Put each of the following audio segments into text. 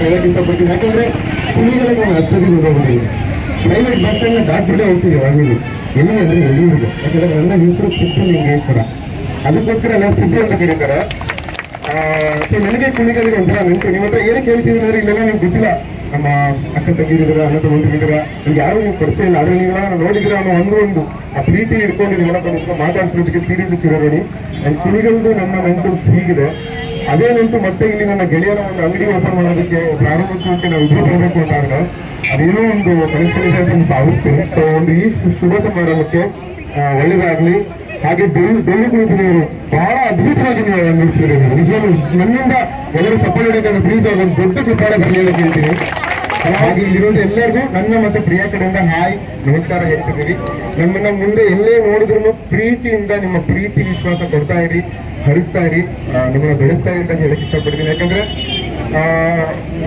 ಹೇಳಕ್ಕಿಂತ ಬರ್ತೀನಿ ಯಾಕಂದ್ರೆ ಕುಳಿಗಳಿಗೆ ನಾವು ಹಸ್ತದಿಂದ ಪ್ರೈವೇಟ್ ಬಸ್ ಅನ್ನ ದಾಟಿಬಿಟ್ಟೆ ಹೋಗ್ತೀವಿ ಒಳಗಿದ್ದು ಎಲ್ಲಿ ಅಂದ್ರೆ ಎಲ್ಲಿಂದ ಯಾಕಂದ್ರೆ ನನ್ನ ಹೆಸರು ಪುಟ್ಟಲಿಂಗೇಶ್ವರ ಅದಕ್ಕೋಸ್ಕರ ನಾನು ಸಿದ್ಧಿ ಅಂತ ಕರೀತಾರೆ ಸೊ ನನಗೆ ಕುಳಿಗಳಿಗೆ ಒಂಥರ ನಂಬಿಕೆ ನಿಮ್ಮ ಹತ್ರ ಏನೇ ಹೇಳ್ತಿದ್ದೀನಿ ಅಂದ್ರೆ ಇಲ್ಲೆಲ್ಲ ನಿಮ್ಗೆ ಗೊತ್ತಿಲ್ಲ ನಮ್ಮ ಅಕ್ಕ ತಂಗಿರಿದ್ರ ಅನ್ನ ತಗೊಂಡಿದ್ದೀರಾ ಈಗ ಯಾರು ನೀವು ಪರಿಚಯ ಇಲ್ಲ ಆದ್ರೆ ನೀವು ನೋಡಿದ್ರೆ ಅನ್ನೋ ಒಂದು ಒಂದು ಆ ಪ್ರೀತಿ ಇಟ್ಕೊಂಡು ನೋಡೋಕೆ ಮಾತಾಡ್ಸೋದಕ್ಕೆ ಸೀರಿಯಸ್ ಚಿರೋಣಿ ಕುಳಿಗಳದ್ದು ನಮ್ಮ ನಂಟು ಹೀಗಿದೆ ಅದೇ ನೆನಪು ಮತ್ತೆ ಇಲ್ಲಿ ನನ್ನ ಗೆಳೆಯರ ಒಂದು ಅಂಗಡಿ ಓಪನ್ ಮಾಡೋದಕ್ಕೆ ಪ್ರಾರಂಭೋತ್ಸವಕ್ಕೆ ನಾವು ಇಬ್ಬರು ಬರಬೇಕು ಅಂತ ಅಂದ್ರೆ ಅದೇನೋ ಒಂದು ಇದೆ ಅಂತ ಭಾವಿಸ್ತೀನಿ. ಒಂದು ಈ ಶುಭ ಸಮಾರಂಭಕ್ಕೆ ಒಳ್ಳೇದಾಗ್ಲಿ. ಹಾಗೆ ಬೆಳ್ಳು ಬೆಳ್ಳು ಕುಳಿತಿದವರು ಬಹಳ ಅದ್ಭುತವಾಗಿ ನೀವು ನಿಲ್ಲಿಸಿದ್ರಿ ನಿಜವಾಗ್ಲೂ ನನ್ನಿಂದ ಎಲ್ಲರೂ ಚಪ್ಪಾಳೆ ಹೊಡೆಯೋದನ್ನ ಪ್ಲೀಸ್ ಒಂದು ದೊಡ್ಡ ಚಪ್ಪಾಳೆ ಬರಲಿ ಅಂತ ಹೇಳ್ತೀನಿ. ಹಾಗೆ ಇಲ್ಲಿರೋದು ಎಲ್ಲರಿಗೂ ನನ್ನ ಮತ್ತೆ ಪ್ರಿಯ ಕಡೆಯಿಂದ ಹಾಯ್, ನಮಸ್ಕಾರ ಹೇಳ್ತಿದ್ದೀವಿ ನಮ್ಮನ್ನ ಮುಂದೆ ಎಲ್ಲೇ ನೋಡಿದ್ರು ಪ್ರೀತಿಯಿಂದ ನಿಮ್ಮ ಪ್ರೀತಿ, ವಿಶ್ವಾಸ ಕೊಡ್ತಾ ಇರಿ. ಹರಿಸ್ತಾ ಇರಿ ನಿಮ್ಮನ್ನ ಬೆಳೆಸ್ತಾ ಇರಿ ಅಂತ ಹೇಳಕ್ ಇಷ್ಟಪಡ್ತೀನಿ. ಯಾಕಂದ್ರೆ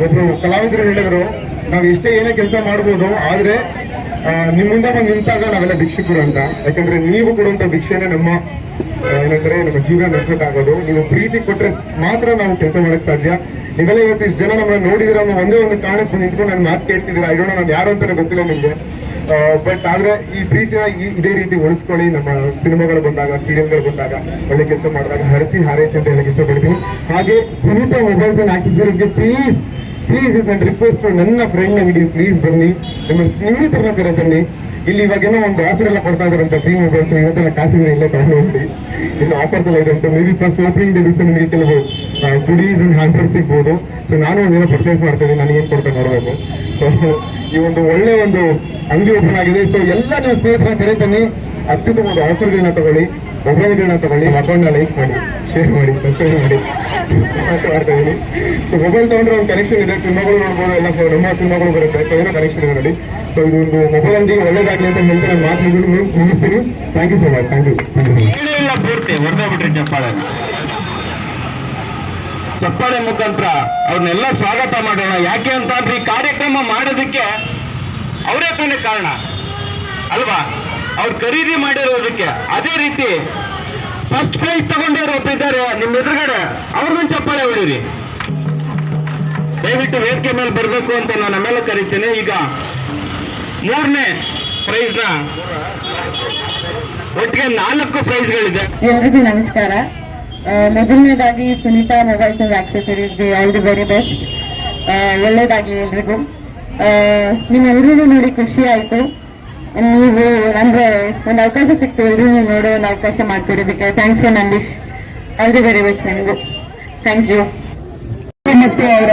ಒಬ್ರು ಕಲಾವಿದರು ಹೇಳಿದ್ರು, ನಾವು ಎಷ್ಟೇ ಏನೇ ಕೆಲಸ ಮಾಡ್ಬೋದು, ಆದ್ರೆ ಮುಂದೆ ಬಂದು ನಿಂತಾಗ ನಾವೆಲ್ಲ ಭಿಕ್ಷುಕರು ಅಂತ. ಯಾಕಂದ್ರೆ, ನೀವು ಕೊಡುವಂತ ಭಿಕ್ಷೆನೆ ನಮ್ಮ ಏನಂದ್ರೆ ನಮ್ಮ ಜೀವನ ನಡೆಸೋಕ್ಕಾಗೋದು. ನೀವು ಪ್ರೀತಿ ಕೊಟ್ಟರೆ ಮಾತ್ರ ನಾವು ಕೆಲಸ ಮಾಡಕ್ ಸಾಧ್ಯ. ನೀವೆಲ್ಲ ಇವತ್ತು ಇಷ್ಟು ಜನ ನಮ್ಮನ್ನ ನೋಡಿದಿರ ಒಂದೇ ಒಂದು ಕಾರಣಕ್ಕೆ ನಿಂತ್ಕೊಂಡು ನಾನು ಮಾತು ಕೇಳ್ತಿದ್ದೀರಾ? ಐ ಡೋಂಟ್ ನಾನು ಯಾರು ಅಂತಾನೆ ಗೊತ್ತಿಲ್ಲ ನಿಮ್ಗೆ. ಬಟ್ ಆದ್ರೆ ಈ ಪ್ರೀತಿನ ಇದೇ ರೀತಿ ಉಳಿಸ್ಕೊಳ್ಳಿ. ನಮ್ಮ ಸಿನಿಮಾಗಳು ಬಂದಾಗ ಸೀರಿಯಲ್ಗಳು ಬಂದಾಗ, ಒಳ್ಳೆ ಕೆಲಸ ಮಾಡಿದಾಗ ಹರಸಿ ಹಾರೈಸಿ ಅಂತ ಹೇಳಕ್ ಇಷ್ಟಪಡ್ತೀನಿ. ಹಾಗೆ ಸುನಿತ ಮೊಬೈಲ್ಸ್ ಅಂಡ್ ಆಕ್ಸೆಸರೀಸ್ಗೆ ಪ್ಲೀಸ್ ಪ್ಲೀಸ್ ಇದು ನನ್ನ ರಿಕ್ವೆಸ್ಟ್ ನನ್ನ ಫ್ರೆಂಡ್ ಅಂಗಡಿ ಪ್ಲೀಸ್ ಬನ್ನಿ. ನಿಮ್ಮ ಸ್ನೇಹಿತರನ್ನ ಕರೆ ಬನ್ನಿ. ಇಲ್ಲಿ ಇವಾಗೇನೋ ಒಂದು ಆಫರ್ ಎಲ್ಲ ಕೊಡ್ತಾ ಇದಾರಂತ ಫ್ರೀ ಮೊಬೈಲ್ಸ್ ಇವತ್ತೆಲ್ಲ ಕಾಸಿದ್ರೆ ಇಲ್ಲೇ ತಗೊಂಡು ಹೋಗ್ಲಿ. ಇನ್ನು ಆಫರ್ಸ್ ಎಲ್ಲ ಇದೆ ಅಂತ maybe first opening day ದಿವಸ ನಿಮಗೆ ಕೆಲವು ಗುಡೀಸ್ ಅಂಡ್ ಹ್ಯಾಂಪರ್ ಸಿಗ್ಬೋದು. ಸೊ ನಾನು ಒಂದೇನೋ ಪರ್ಚೇಸ್ ಮಾಡ್ತೀನಿ. ನನಗೇನು ಏನು ಕೊಡ್ತಾ ನೋಡಬೇಕು. ಸೊ ಈ ಒಂದು ಒಳ್ಳೆ ಒಂದು ಅಂಗಡಿ ಓಪನ್ ಆಗಿದೆ. ಸೊ ಎಲ್ಲ ನಿಮ್ಮ ಸ್ನೇಹಿತರ ಕರೆ ತನ್ನಿ ಅತ್ಯುತ್ತಮ ಒಂದು ಆಫರ್ಗಳನ್ನ ತಗೊಳ್ಳಿ ಮೊಬೈಲ್ಗಳನ್ನ ತಗೊಳ್ಳಿ ಅಕೌಂಟ್ನ ಲೈಕ್ ಮಾಡಿ ಶೇರ್ ಮಾಡಿ ಸಬ್ಸ್ಕ್ರೈಬ್ ಮಾಡಿ. ಮಾಡ್ತಾ ಇದ್ದೀನಿ ಸೊ ಮೊಬೈಲ್ ತಗೊಂಡ್ರೆ ಒಂದು ಕನೆಕ್ಷನ್ ಇದೆ. ಸಿನಿಮಾಗಳು ನೋಡ್ಬೋದು. ಎಲ್ಲ ನಮ್ಮ ಸಿನಿಮಾಗಳು ಬರುತ್ತೆ. ಸೊ ಏನೋ ಕನೆಕ್ಷನ್ ಇದೆ ನೋಡಿ ಸೊ ಇದು ಒಂದು ಮೊಬೈಲ್ ಅಂಗಡಿ ಒಳ್ಳೇದಾಗಲಿ ಅಂತ ಹೇಳ್ತಾ ನಾನು ಮಾತು ಮುಗಿದು ಮುಗಿಸ್ತೀನಿ. Thank you so much thank you ಪೂರ್ತಿ. ಚಪ್ಪಾಳೆನ. ಚಪ್ಪಾಳೆ ಮುಖಾಂತರ ಅವ್ರನ್ನೆಲ್ಲ ಸ್ವಾಗತ ಮಾಡೋಣ. ಯಾಕೆ ಅಂತ ಅಂದ್ರೆ ಈ ಕಾರ್ಯಕ್ರಮ ಮಾಡೋದಕ್ಕೆ ಅವರೇ ತಾನೇ ಕಾರಣ. ಅಲ್ವಾ? ಅವ್ರು ಖರೀದಿ ಮಾಡಿರೋದಕ್ಕೆ ಅದೇ ರೀತಿ ಫಸ್ಟ್ ಪ್ರೈಸ್ ತಗೊಂಡಿರೋ ಒಬ್ಬಿದ್ದಾರೆ ನಿಮ್ಮ ಎದುರುಗಡೆ ಅವ್ರನ್ನ ಚಪ್ಪಾಳೆ ಹೊಡೀರಿ. ದಯವಿಟ್ಟು ವೇದಿಕೆ ಮೇಲೆ ಬರಬೇಕು ಅಂತ ನಾನು ಆಮೇಲೆ ಕರಿತೇನೆ. ಈಗ ಮೂರನೇ ಪ್ರೈಸ್ನ ಒಟ್ಟಿಗೆ ನಾಲ್ಕು ಪ್ರೈಸ್ಗಳಿದೆ ಎಲ್ರಿಗೂ ನಮಸ್ಕಾರ. ಮೊದಲನೇದಾಗಿ Sunita mobiles and the all the very best. ಒಳ್ಳೇದಾಗಿ ಎಲ್ರಿಗೂ. ಆ, ನಿಮ್ಮೆಲ್ರಿಗೂ ನೋಡಿ ಖುಷಿ ಆಯ್ತು. ನೀವು ಅಂದ್ರೆ ಒಂದು ಅವಕಾಶ ಸಿಕ್ತು ಎಲ್ರಿಗೂ ನೋಡೋ ಒಂದು ಅವಕಾಶ ಮಾಡ್ತಿರೋದಕ್ಕೆ. Thanks you Nandish. All the very best ನಿಮಗೂ ಥ್ಯಾಂಕ್ ಯು ಮತ್ತು ಅವರ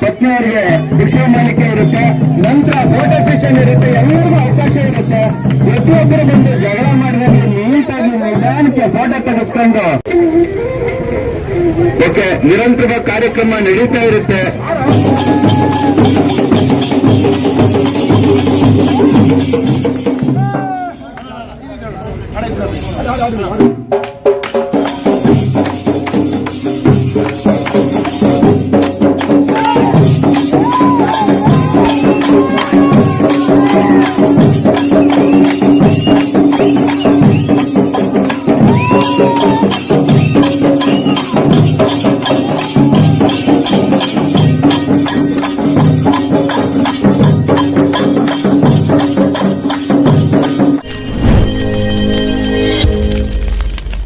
ಪತ್ನಿಯವರಿಗೆ ವಿಷಯ ಮಾಡಲಿಕ್ಕೆ ಇರುತ್ತೆ. ನಂತರ ಫೋಟೋ ಸೆಷನ್ ಇರುತ್ತೆ. ಎಲ್ಲರಿಗೂ ಅವಕಾಶ ಇರುತ್ತೆ. ಪ್ರತಿಯೊಬ್ಬರು ಬಂದು ಜಗಳ ಮಾಡಿದ್ರೆ ನೀಟಾಗಿ ನಿಧಾನಕ್ಕೆ ಫೋಟೋ ತೆಗೆದುಕೊಂಡು ಓಕೆ ನಿರಂತರ ಕಾರ್ಯಕ್ರಮ ನಡೀತಾ ಇರುತ್ತೆ.